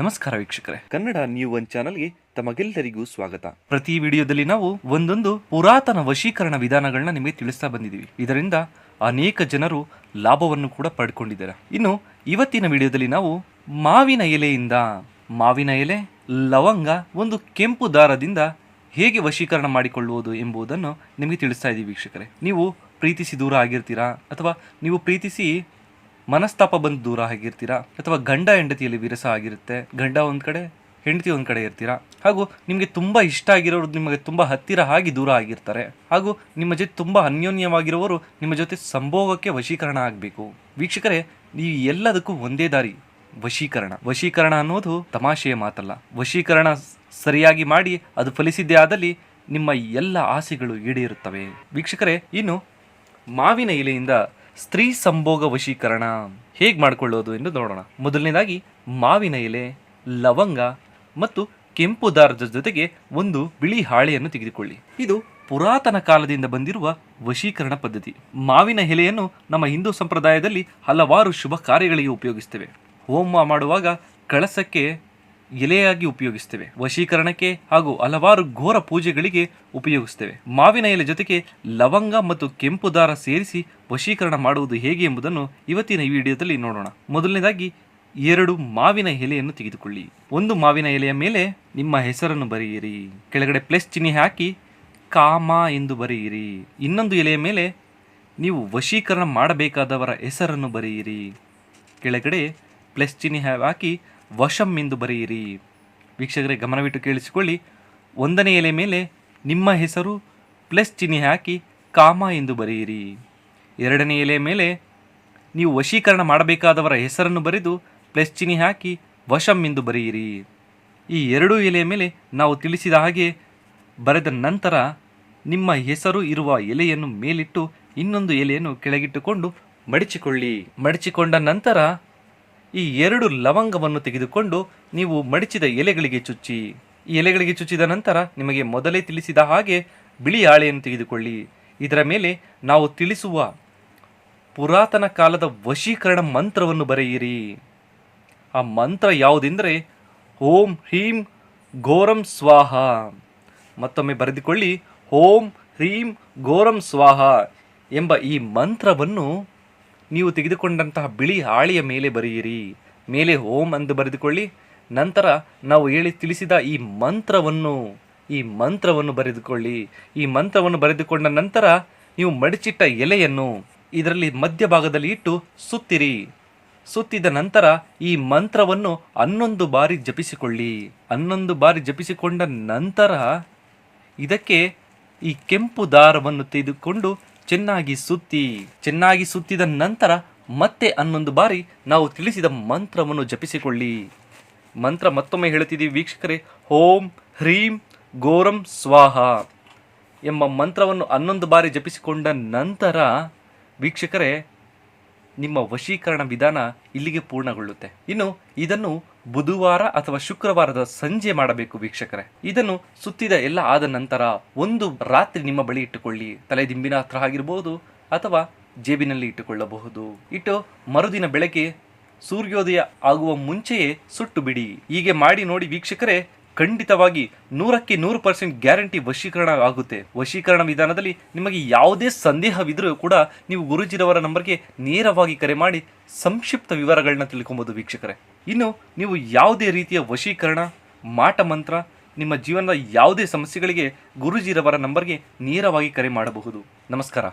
ನಮಸ್ಕಾರ ವೀಕ್ಷಕರೇ. Kannada new one ಚಾನಲ್ಗೆ ತಮಗೆಲ್ಲರಿಗೂ ಸ್ವಾಗತ. ಪ್ರತಿ ವಿಡಿಯೋದಲ್ಲಿ ನಾವು ಒಂದೊಂದು ಪುರಾತನ ವಶೀಕರಣ ವಿಧಾನಗಳನ್ನ ನಿಮಗೆ ತಿಳಿಸ್ತಾ ಬಂದಿದ್ದೀವಿ. ಇದರಿಂದ ಅನೇಕ ಜನರು ಲಾಭವನ್ನು ಕೂಡ ಪಡ್ಕೊಂಡಿದ್ದಾರೆ. ಇನ್ನು ಇವತ್ತಿನ ವಿಡಿಯೋದಲ್ಲಿ ನಾವು ಮಾವಿನ ಎಲೆಯಿಂದ ಮಾವಿನ ಎಲೆ ಲವಂಗ ಒಂದು ಕೆಂಪು ದಾರದಿಂದ ಹೇಗೆ ವಶೀಕರಣ ಮಾಡಿಕೊಳ್ಳುವುದು ಎಂಬುದನ್ನು ನಿಮಗೆ ತಿಳಿಸ್ತಾ ಇದ್ದೀವಿ ವೀಕ್ಷಕರೇ. ನೀವು ಪ್ರೀತಿಸಿ ದೂರ ಆಗಿರ್ತೀರಾ ಅಥವಾ ನೀವು ಪ್ರೀತಿಸಿ ಮನಸ್ತಾಪ ಬಂದು ದೂರ ಆಗಿರ್ತೀರಾ? ಅಥವಾ ಗಂಡ ಹೆಂಡತಿಯಲ್ಲಿ ವಿರಸ ಆಗಿರುತ್ತೆ, ಗಂಡ ಒಂದು ಕಡೆ, ಹೆಂಡತಿ ಒಂದು ಕಡೆ ಇರ್ತೀರಾ? ಹಾಗೂ ನಿಮಗೆ ತುಂಬ ಇಷ್ಟ ಆಗಿರೋರು ನಿಮಗೆ ತುಂಬ ಹತ್ತಿರ ಆಗಿ ದೂರ ಆಗಿರ್ತಾರೆ. ಹಾಗೂ ನಿಮ್ಮ ಜೊತೆ ತುಂಬ ಅನ್ಯೋನ್ಯವಾಗಿರೋರು ನಿಮ್ಮ ಜೊತೆ ಸಂಭೋಗಕ್ಕೆ ವಶೀಕರಣ ಆಗಬೇಕು. ವೀಕ್ಷಕರೇ ನೀವು ಎಲ್ಲದಕ್ಕೂ ಒಂದೇ ದಾರಿ, ವಶೀಕರಣ. ವಶೀಕರಣ ಅನ್ನೋದು ತಮಾಷೆಯ ಮಾತಲ್ಲ. ವಶೀಕರಣ ಸರಿಯಾಗಿ ಮಾಡಿ ಅದು ಫಲಿಸಿದ್ದೇ ಆದಲ್ಲಿ ನಿಮ್ಮ ಎಲ್ಲ ಆಸೆಗಳು ಈಡೇರುತ್ತವೆ. ವೀಕ್ಷಕರೇ, ಇನ್ನು ಮಾವಿನ ಎಲೆಯಿಂದ ಸ್ತ್ರೀ ಸಂಭೋಗ ವಶೀಕರಣ ಹೇಗೆ ಮಾಡಿಕೊಳ್ಳೋದು ಎಂದು ನೋಡೋಣ. ಮೊದಲನೇದಾಗಿ, ಮಾವಿನ ಎಲೆ, ಲವಂಗ ಮತ್ತು ಕೆಂಪು ದಾರದ ಜೊತೆಗೆ ಒಂದು ಬಿಳಿ ಹಾಳೆಯನ್ನು ತೆಗೆದುಕೊಳ್ಳಿ. ಇದು ಪುರಾತನ ಕಾಲದಿಂದ ಬಂದಿರುವ ವಶೀಕರಣ ಪದ್ಧತಿ. ಮಾವಿನ ಎಲೆಯನ್ನು ನಮ್ಮ ಹಿಂದೂ ಸಂಪ್ರದಾಯದಲ್ಲಿ ಹಲವಾರು ಶುಭ ಕಾರ್ಯಗಳಿಗೆ ಉಪಯೋಗಿಸ್ತೇವೆ. ಹೋಮ ಮಾಡುವಾಗ ಕಳಸಕ್ಕೆ ಎಲೆಯಾಗಿ ಉಪಯೋಗಿಸ್ತೇವೆ. ವಶೀಕರಣಕ್ಕೆ ಹಾಗೂ ಹಲವಾರು ಘೋರ ಪೂಜೆಗಳಿಗೆ ಉಪಯೋಗಿಸ್ತೇವೆ. ಮಾವಿನ ಎಲೆ ಜೊತೆಗೆ ಲವಂಗ ಮತ್ತು ಕೆಂಪು ದಾರ ಸೇರಿಸಿ ವಶೀಕರಣ ಮಾಡುವುದು ಹೇಗೆ ಎಂಬುದನ್ನು ಇವತ್ತಿನ ಈ ವಿಡಿಯೋದಲ್ಲಿ ನೋಡೋಣ. ಮೊದಲನೇದಾಗಿ, ಎರಡು ಮಾವಿನ ಎಲೆಯನ್ನು ತೆಗೆದುಕೊಳ್ಳಿ. ಒಂದು ಮಾವಿನ ಎಲೆಯ ಮೇಲೆ ನಿಮ್ಮ ಹೆಸರನ್ನು ಬರೆಯಿರಿ. ಕೆಳಗಡೆ ಪ್ಲಸ್ ಚಿಹ್ನೆ ಹಾಕಿ ಕಾಮ ಎಂದು ಬರೆಯಿರಿ. ಇನ್ನೊಂದು ಎಲೆಯ ಮೇಲೆ ನೀವು ವಶೀಕರಣ ಮಾಡಬೇಕಾದವರ ಹೆಸರನ್ನು ಬರೆಯಿರಿ. ಕೆಳಗಡೆ ಪ್ಲಸ್ ಚಿಹ್ನೆ ಹಾಕಿ ವಶಂ ಎಂದು ಬರೆಯಿರಿ. ವೀಕ್ಷಕರೇ, ಗಮನವಿಟ್ಟು ಕೇಳಿಸಿಕೊಳ್ಳಿ. ಒಂದನೇ ಎಲೆ ಮೇಲೆ ನಿಮ್ಮ ಹೆಸರು ಪ್ಲಸ್ ಚಿಹ್ನೆ ಹಾಕಿ ಕಾಮ ಎಂದು ಬರೆಯಿರಿ. ಎರಡನೇ ಎಲೆ ಮೇಲೆ ನೀವು ವಶೀಕರಣ ಮಾಡಬೇಕಾದವರ ಹೆಸರನ್ನು ಬರೆದು ಪ್ಲಸ್ ಚಿಹ್ನೆ ಹಾಕಿ ವಶಂ ಎಂದು ಬರೆಯಿರಿ. ಈ ಎರಡೂ ಎಲೆಯ ಮೇಲೆ ನಾವು ತಿಳಿಸಿದ ಹಾಗೆ ಬರೆದ ನಂತರ ನಿಮ್ಮ ಹೆಸರು ಇರುವ ಎಲೆಯನ್ನು ಮೇಲಿಟ್ಟು ಇನ್ನೊಂದು ಎಲೆಯನ್ನು ಕೆಳಗಿಟ್ಟುಕೊಂಡು ಮಡಚಿಕೊಳ್ಳಿ. ಮಡಚಿಕೊಂಡ ನಂತರ ಈ ಎರಡು ಲವಂಗವನ್ನು ತೆಗೆದುಕೊಂಡು ನೀವು ಮಡಿಚಿದ ಎಲೆಗಳಿಗೆ ಚುಚ್ಚಿ. ಈ ಎಲೆಗಳಿಗೆ ಚುಚ್ಚಿದ ನಂತರ ನಿಮಗೆ ಮೊದಲೇ ತಿಳಿಸಿದ ಹಾಗೆ ಬಿಳಿ ಹಾಳೆಯನ್ನು ತೆಗೆದುಕೊಳ್ಳಿ. ಇದರ ಮೇಲೆ ನಾವು ತಿಳಿಸುವ ಪುರಾತನ ಕಾಲದ ವಶೀಕರಣ ಮಂತ್ರವನ್ನು ಬರೆಯಿರಿ. ಆ ಮಂತ್ರ ಯಾವುದೆಂದರೆ, ಓಂ ಹ್ರೀಂ ಘೋರಂ ಸ್ವಾಹ. ಮತ್ತೊಮ್ಮೆ ಬರೆದುಕೊಳ್ಳಿ, ಓಂ ಹ್ರೀಂ ಘೋರಂ ಸ್ವಾಹ ಎಂಬ ಈ ಮಂತ್ರವನ್ನು ನೀವು ತೆಗೆದುಕೊಂಡಂತಹ ಬಿಳಿ ಹಾಳೆಯ ಮೇಲೆ ಬರೆಯಿರಿ. ಮೇಲೆ ಓಂ ಎಂದು ಬರೆದುಕೊಳ್ಳಿ. ನಂತರ ನಾವು ಹೇಳಿ ತಿಳಿಸಿದ ಈ ಮಂತ್ರವನ್ನು ಈ ಮಂತ್ರವನ್ನು ಬರೆದುಕೊಳ್ಳಿ. ಈ ಮಂತ್ರವನ್ನು ಬರೆದುಕೊಂಡ ನಂತರ ನೀವು ಮಡಚಿಟ್ಟ ಎಲೆಯನ್ನು ಇದರಲ್ಲಿ ಮಧ್ಯಭಾಗದಲ್ಲಿ ಇಟ್ಟು ಸುತ್ತಿರಿ. ಸುತ್ತಿದ ನಂತರ ಈ ಮಂತ್ರವನ್ನು ಹನ್ನೊಂದು ಬಾರಿ ಜಪಿಸಿಕೊಳ್ಳಿ. ಹನ್ನೊಂದು ಬಾರಿ ಜಪಿಸಿಕೊಂಡ ನಂತರ ಇದಕ್ಕೆ ಈ ಕೆಂಪು ದಾರವನ್ನು ತೆಗೆದುಕೊಂಡು ಚೆನ್ನಾಗಿ ಸುತ್ತಿ, ಚೆನ್ನಾಗಿ ಸುತ್ತಿದ ನಂತರ ಮತ್ತೆ ಹನ್ನೊಂದು ಬಾರಿ ನಾವು ತಿಳಿಸಿದ ಮಂತ್ರವನ್ನು ಜಪಿಸಿಕೊಳ್ಳಿ. ಮಂತ್ರ ಮತ್ತೊಮ್ಮೆ ಹೇಳುತ್ತಿದ್ದೀವಿ ವೀಕ್ಷಕರೇ. ಓಂ ಹ್ರೀಂ ಗೋರಂ ಸ್ವಾಹ ಎಂಬ ಮಂತ್ರವನ್ನು ಹನ್ನೊಂದು ಬಾರಿ ಜಪಿಸಿಕೊಂಡ ನಂತರ ವೀಕ್ಷಕರೇ, ನಿಮ್ಮ ವಶೀಕರಣ ವಿಧಾನ ಇಲ್ಲಿಗೆ ಪೂರ್ಣಗೊಳ್ಳುತ್ತೆ. ಇನ್ನು ಇದನ್ನು ಬುಧವಾರ ಅಥವಾ ಶುಕ್ರವಾರದ ಸಂಜೆ ಮಾಡಬೇಕು ವೀಕ್ಷಕರೇ. ಇದನ್ನು ಸುತ್ತಿದ ಎಲ್ಲ ಆದ ನಂತರ ಒಂದು ರಾತ್ರಿ ನಿಮ್ಮ ಬಳಿ ಇಟ್ಟುಕೊಳ್ಳಿ. ತಲೆ ದಿಂಬಿನ ಹತ್ರ ಆಗಿರಬಹುದು ಅಥವಾ ಜೇಬಿನಲ್ಲಿ ಇಟ್ಟುಕೊಳ್ಳಬಹುದು. ಇಟ್ಟು ಮರುದಿನ ಬೆಳಗ್ಗೆ ಸೂರ್ಯೋದಯ ಆಗುವ ಮುಂಚೆಯೇ ಸುಟ್ಟು ಬಿಡಿ. ಹೀಗೆ ಮಾಡಿ ನೋಡಿ ವೀಕ್ಷಕರೇ, ಖಂಡಿತವಾಗಿ ನೂರಕ್ಕೆ ನೂರು ಪರ್ಸೆಂಟ್ ಗ್ಯಾರಂಟಿ ವಶೀಕರಣ ಆಗುತ್ತೆ. ವಶೀಕರಣ ವಿಧಾನದಲ್ಲಿ ನಿಮಗೆ ಯಾವುದೇ ಸಂದೇಹವಿದ್ರೂ ಕೂಡ ನೀವು ಗುರುಜಿರವರ ನಂಬರ್ಗೆ ನೇರವಾಗಿ ಕರೆ ಮಾಡಿ ಸಂಕ್ಷಿಪ್ತ ವಿವರಗಳನ್ನ ತಿಳ್ಕೊಬೋದು ವೀಕ್ಷಕರೇ. ಇನ್ನು ನೀವು ಯಾವುದೇ ರೀತಿಯ ವಶೀಕರಣ, ಮಾಟ ಮಂತ್ರ, ನಿಮ್ಮ ಜೀವನದ ಯಾವುದೇ ಸಮಸ್ಯೆಗಳಿಗೆ ಗುರುಜಿರವರ ನಂಬರ್ಗೆ ನೇರವಾಗಿ ಕರೆ ಮಾಡಬಹುದು. ನಮಸ್ಕಾರ.